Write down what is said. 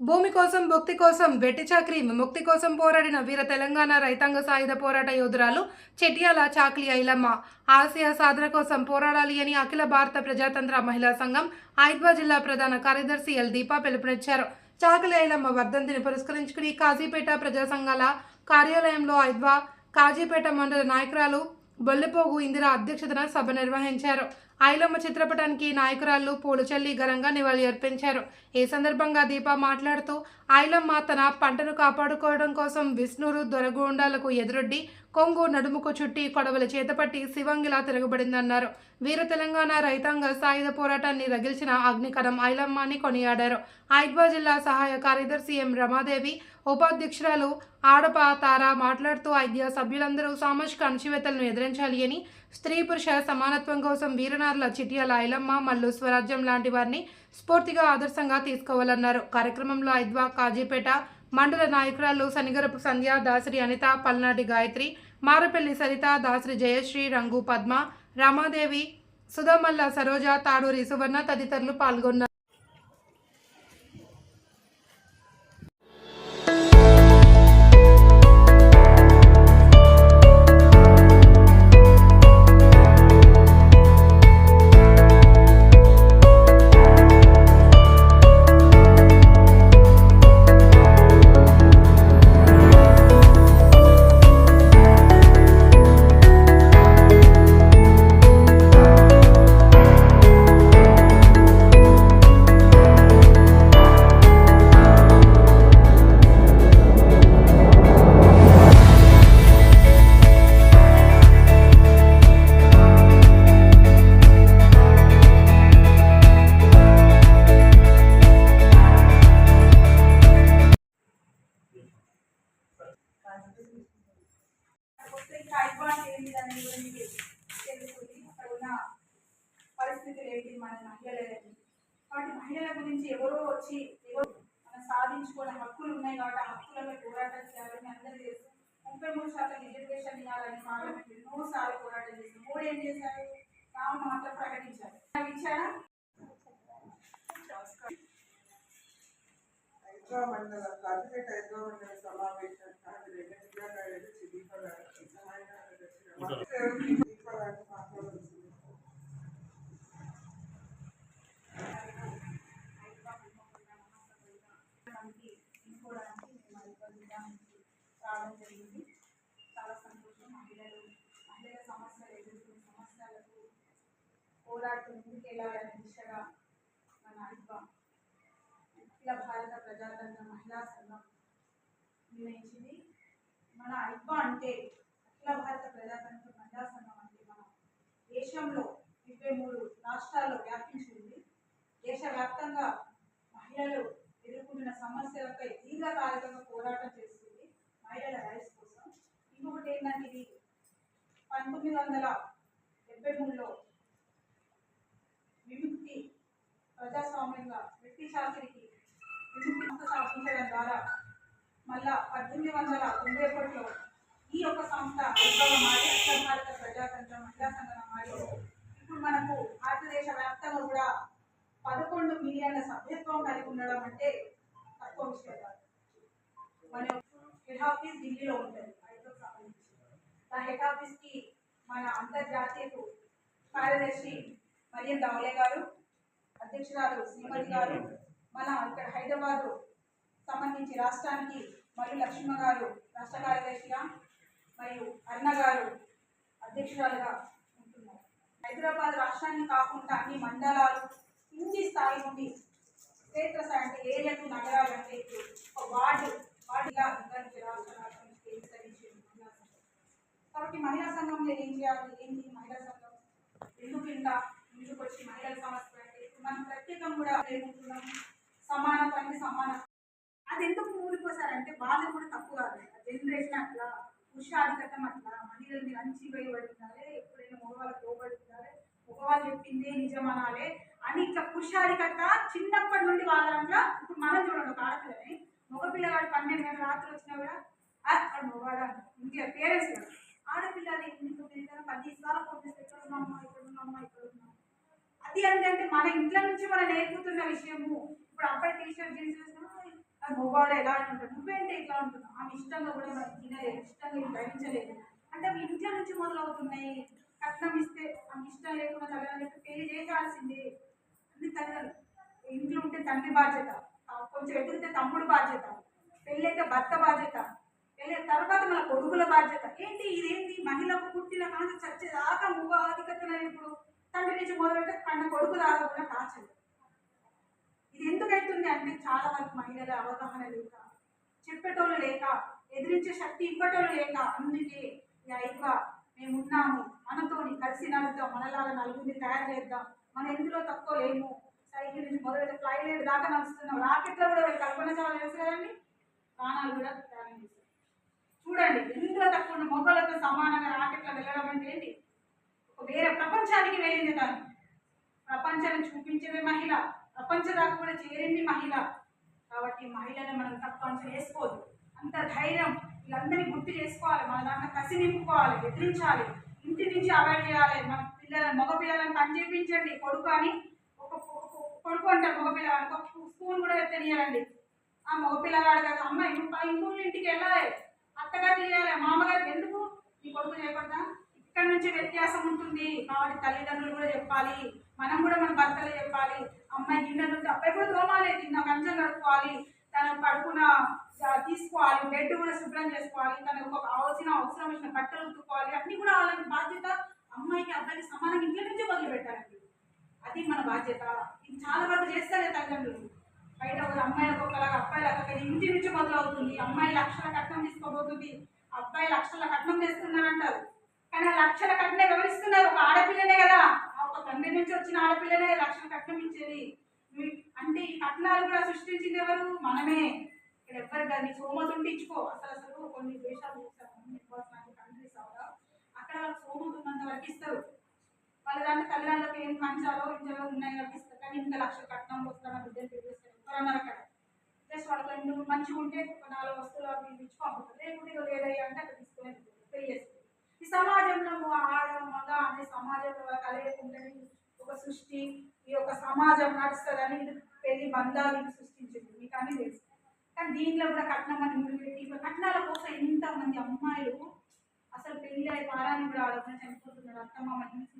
భూమి కోసం భక్తి కోసం వెట్టి చాకరీ ముక్తి కోసం పోరాడిన వీర తెలంగాణ రైతాంగ సాయుధ పోరాట యోధురాలు చెట్యాల చాక్లి ఐలమ్మ. ఆసియా సాధన కోసం పోరాడాలి అని అఖిల భారత ప్రజాతంత్ర మహిళా సంఘం ఆయిద్వా జిల్లా ప్రధాన కార్యదర్శి ఎల్ దీపా పిలుపునిచ్చారు. చాకలి ఐలమ్మ వర్ధంతిని పురస్కరించుకుని కాజీపేట ప్రజా సంఘాల కార్యాలయంలో ఐద్వా కాజీపేట మండల నాయకురాలు బొల్లెపోగు ఇందిరా అధ్యక్షతన సభ నిర్వహించారు. ఐలమ్మ చిత్రపటానికి నాయకురాలు పూలచల్లి ఘనంగా నివాళులర్పించారు ఈ సందర్భంగా దీప మాట్లాడుతూ ఐలమ్మ తన పంటను కాపాడుకోవడం కోసం విష్ణురు దొరగోండాలకు ఎదురొడ్డి కొంగు నడుముకు చుట్టి కొడవలు చేతపట్టి శివంగిలా తిరగబడిందన్నారు. వీర తెలంగాణ రైతాంగ సాయుధ పోరాటాన్ని రగిల్చిన అగ్నికరం ఐలమ్మ అని కొనియాడారు. ఐద్వా జిల్లా సహాయ కార్యదర్శి ఎం రమాదేవి ఉపాధ్యక్షురాలు ఆడప తార మాట్లాడుతూ ఐద్య సభ్యులందరూ సామాజిక అణచివేతలను ఎదిరించాలి అని స్త్రీ పురుష సమానత్వం కోసం వీరనార్ల చిట్యాల ఐలమ్మ మల్లు స్వరాజ్యం లాంటి వారిని స్ఫూర్తిగా ఆదర్శంగా తీసుకోవాలన్నారు. కార్యక్రమంలో ఐద్వా కాజీపేట మండల నాయకురాలు శనిగరపు సంధ్య దాసరి అనిత పల్నాటి గాయత్రి మారపల్లి సరిత దాసరి జయశ్రీ రంగు పద్మ రమాదేవి సుధామల్ల సరోజ తాడూరి సువర్ణ తదితరులు పాల్గొన్నారు. ఏంటి మన మహిళలకి కాబట్టి మహిళల గురించి ఎవరో వచ్చి ఎవరు మనం సాధించుకునే హక్కులు ఉన్నాయి కాబట్టి ఆ హక్కులపై పోరాటం చేయాలని అందరూ తెలుసు. ముప్పై మూడు శాతం రిజర్వేషన్ ఇవ్వాలని పార్లమెంట్ ఎన్నో సార్లు పోరాటం చేసి మూడు ఏం చేశారు? నామ మాత్రం ప్రకటించారు ఇచ్చారా? మండల కాకిపేట హైదరా మండల సమావేశం కాదు రెండు జిల్లాలు దీప గారికి సహాయ కార్యదర్శి దీప గారికి మాట్లాడుతుంది మనకి ఎన్నుకోవడానికి మేము అధికారులుగా నుంచి రావడం జరిగింది చాలా సంతోషం మహిళలు మహిళల సమస్యలు ఎదుర్కొనే సమస్యలకు పోరాడుతూ ముందుకెళ్ళాలనే దిశగా మన అధిక అఖిల భారత ప్రజాతంత్ర మహిళా సంఘం నిర్ణయించింది. మన అల్ప అంటే అఖిల భారత ప్రజాతంత్ర మహిళా సంఘం అంటే మన దేశంలో ఇరవై మూడు రాష్ట్రాల్లో వ్యాపించి ఉంది దేశవ్యాప్తంగా మహిళలు ఎదుర్కొంటున్న సమస్యలపై దీర్ఘకాలికంగా పోరాటం చేస్తుంది మహిళల రైట్స్ కోసం. ఇంకొకటి ఏంటంటే ఇది పంతొమ్మిది వందల డెబ్బై మూడులో ప్రజాస్వామ్యంగా వ్యక్తి విముక్తి స్థాపించడం ద్వారా మళ్ళా పద్దెనిమిది వందల తొంభై ఒకటిలో ఈ యొక్క సంస్థ ఉద్భవం మారి అఖిల భారత ప్రజాతంత్రం మహిళా సంఘం మారి. ఇప్పుడు మనకు భారతదేశ వ్యాప్తంగా కూడా పదకొండు మిలియన్ల సభ్యత్వం కలిగి ఉండడం అంటే తక్కువ విషయం కాదు. మన హెడ్ ఆఫీస్ ఢిల్లీలో ఉంటుంది హైదరాబాద్ సంబంధించి. ఆ హెడ్ ఆఫీస్కి మన అంతర్జాతీయ కార్యదర్శి మరియం దౌలే గారు అధ్యక్షురాలు శ్రీమతి గారు మన ఇక్కడ హైదరాబాద్ సంబంధించి రాష్ట్రానికి మరియు లక్ష్మ గారు రాష్ట్ర కార్యదర్శిగా మరియు అన్న గారు అధ్యక్షురాలుగా ఉంటున్నారు. హైదరాబాద్ రాష్ట్రాన్ని కాకుండా అన్ని మండలాలు కింది స్థాయి నుండి క్షేత్రస్థాయి అంటే ఏరియాకు నగరాలు అంటే ఒక వార్డు వార్డుగా విభజించి కాబట్టి మహిళా సంఘంలో ఏం చేయాలి? ఏంటి మహిళా సంఘం? ఎందుకు ఇంత ముందుకు వచ్చి మహిళల సమస్య మనం ప్రత్యేకం కూడా వేసుకుంటున్నాం సమాన పని సమాన. అది ఎందుకు మూలిపోసారంటే వాళ్ళు కూడా తక్కువ కాదు. జనరేషన్ అట్లా పురుషాధికతం అట్లా మహిళలు మీరు అణచివేయబడుతున్నారే ఎప్పుడైనా మగవాళ్ళకి లోబడుతున్నారే మగవాళ్ళు చెప్పిందే నిజమనాలే అని ఇట్లా పురుషాధికత చిన్నప్పటి నుండి వాళ్ళ ఇప్పుడు మనం చూడండి ఒక ఆడపిల్లని మగపిల్లవాడు పన్నెండు గంటల రాత్రి వచ్చినా కూడా "ఆ, వాడు మగవాడు అంటారు. ఇంకే పేరెంట్స్ కూడా ఆడపిల్లది ఇంట్లో పది సార్లు పంపిస్తే ఇక్కడ ఉన్నామ్మా ఇక్కడ ఉన్నామ్మా ఇక్కడ ఉన్నాం అది ఏంటంటే మన ఇంట్లో నుంచి మనం నేర్పుతున్న విషయము. ఇప్పుడు అబ్బాయి టీ షర్ట్ జీన్స్ అది మొగాడు ఎలా ఉంటాడు. నువ్వేంటి ఇట్లా ఉంటున్నావు ఆమె ఇష్టంగా కూడా మరి తినలేదు ఇష్టంగా ఇది భరించలేదు. అంటే అవి ఇంట్లో నుంచి మొదలవుతున్నాయి. కట్నం ఇస్తే ఆమె ఇష్టం లేకుండా తల్లిదండ్రులకు పెళ్ళి చేయాల్సిందే. అన్ని తల్లిదండ్రులు ఇంట్లో ఉంటే తండ్రి బాధ్యత కొంచెం ఎదిగితే తమ్ముడు బాధ్యత పెళ్ళైతే భర్త బాధ్యత వెళ్ళిన తర్వాత మన కొడుకుల బాధ్యత. ఏంటి ఇదేంటి? మహిళకు పుట్టిన కాదు చచ్చేదాకా మూగ ఆధికతలు ఇప్పుడు తండ్రి నుంచి మొదలెడితే కన్న కొడుకు దాకా కూడా టార్చర్ ఇది ఎందుకు అవుతుంది అంటే చాలా వరకు మహిళల అవగాహన లేక చెప్పేటోళ్ళు లేక ఎదిరించే శక్తి ఇవ్వటోళ్ళు లేక అందుకే ఈ ఐక్య మేము ఉన్నాము మనతోని కలిసి నడుద్దాం మనలాగా నలుగురిని తయారు చేద్దాం మనం ఎందులో తక్కువ లేము. సైకిల్ నుంచి మొదలైతే ఫ్లైట్ దాకా నడుస్తున్నాం రాకెట్లో కూడా కల్పన చాలా తెలుసు కదండి? ప్రాణాలు కూడా త్యాగం చేశారు. చూడండి ఎందులో తక్కువ మొగ్గలతో సమానంగా రాకెట్లో వెళ్ళడం అంటే ఏంటి? వేరే ప్రపంచానికి వెళ్ళింది తను. ప్రపంచాన్ని చూపించేదే మహిళ. ప్రపంచ దాకా కూడా చేరింది మహిళ. కాబట్టి మహిళని మనం తక్కువ అంచనా వేసుకోవద్దు. అంత ధైర్యం. వీళ్ళందరినీ గుర్తు చేసుకోవాలి. మన దాంట్లో కసి నింపుకోవాలి. ఎదిరించాలి ఇంటి నుంచి అవాయిడ్ చేయాలి. మన పిల్లలను మగ పిల్లలను పని చేయించండి కొడుకు అని ఒక కొడుకు అంటారు. మగ పిల్లగానికి ఒక స్కూల్ కూడా తెలియాలండి ఆ మగ పిల్లగాడు కదా. అమ్మాయి ఇంకో ఇంటికి వెళ్ళాలి. అత్తగారు తెలియాలి మామగారికి ఎందుకు నీ కొడుకు చేయకూడదా? ఇక్కడ నుంచి వ్యత్యాసం ఉంటుంది. కాబట్టి తల్లిదండ్రులు కూడా చెప్పాలి. మనం కూడా మన భర్తలు చెప్పాలి. అమ్మాయి గిన్నెలు అబ్బాయి కూడా తోమాలి. తిన్న కంచెం కడుక్కోవాలి. తన పడుకున్న తీసుకోవాలి. బెడ్ కూడా శుభ్రం చేసుకోవాలి. తనకు ఒక అవసరం అవసరం వచ్చిన బట్టలు ఉత్తుకోవాలి అన్ని కూడా వాళ్ళకి బాధ్యత. అమ్మాయికి అబ్బాయికి సమానంగా ఇంట్లో నుంచే మొదలు పెట్టాలండి అది మన బాధ్యత. ఇది చాలా వరకు చేస్తారే తల్లిదండ్రులు. బయట ఒక అమ్మాయిలకు ఒకలాగా అబ్బాయిలకు ఒకలాగా ఇంటి నుంచి మొదలవుతుంది. అమ్మాయి లక్షల కట్నం తీసుకోబోతుంది. అబ్బాయి లక్షల కట్నం తెస్తున్నారంటారు. కానీ ఆ లక్షల కట్నం వివరిస్తున్నారు ఒక ఆడపిల్లనే కదా. ఒక తండ్రి నుంచి వచ్చిన ఆడపిల్లనే లక్షల కట్నం ఇచ్చేది. అంటే ఈ కట్నాలు కూడా సృష్టించింది ఎవరు? మనమే. ఇక్కడ ఎవ్వరు కానీ ఉండి ఇచ్చుకో. అసలు అసలు కొన్ని దేశాలు కంట్రీస్ కంట్రీస్ అక్కడ వాళ్ళకి సోమతు ఉన్నంత వరకు ఇస్తారు. వాళ్ళ దాంట్లో తల్లిదండ్రులకు ఏం పంచాలో ఇంట్లో ఉన్నాయి కాబట్టి ఇస్తారు. కానీ ఇంత లక్ష కట్నం వస్తాను బిడ్డలు పెరిగిస్తారు ఎవరన్నారు అక్కడ. జస్ట్ వాళ్ళకి మంచిగా ఉంటే నాలుగు వస్తువులు అవి ఇచ్చుకో ఇచ్చి పంపుతారు. లేకుంటే లేదయ్యా అంటే అక్కడ తీసుకొని వెళ్ళిపోతారు. పెళ్ళి చేసుకుంటారు ఈ సమాజంలో ఆడ మగ అనే సమాజంలో కలయకుండానే ఒక సృష్టి ఈ యొక్క సమాజం నడుస్తుందని పెళ్ళి బంధాలు సృష్టించింది. మీకు అని తెలుసు. కానీ దీంట్లో కూడా కట్నం అని ముందు ఇప్పుడు కట్నాల కోసం ఎంతమంది అమ్మాయిలు అసలు పెళ్ళి అయి పారాన్ని కూడా ఆలోచన చనిపోతున్నారు అత్తమ్మ హింస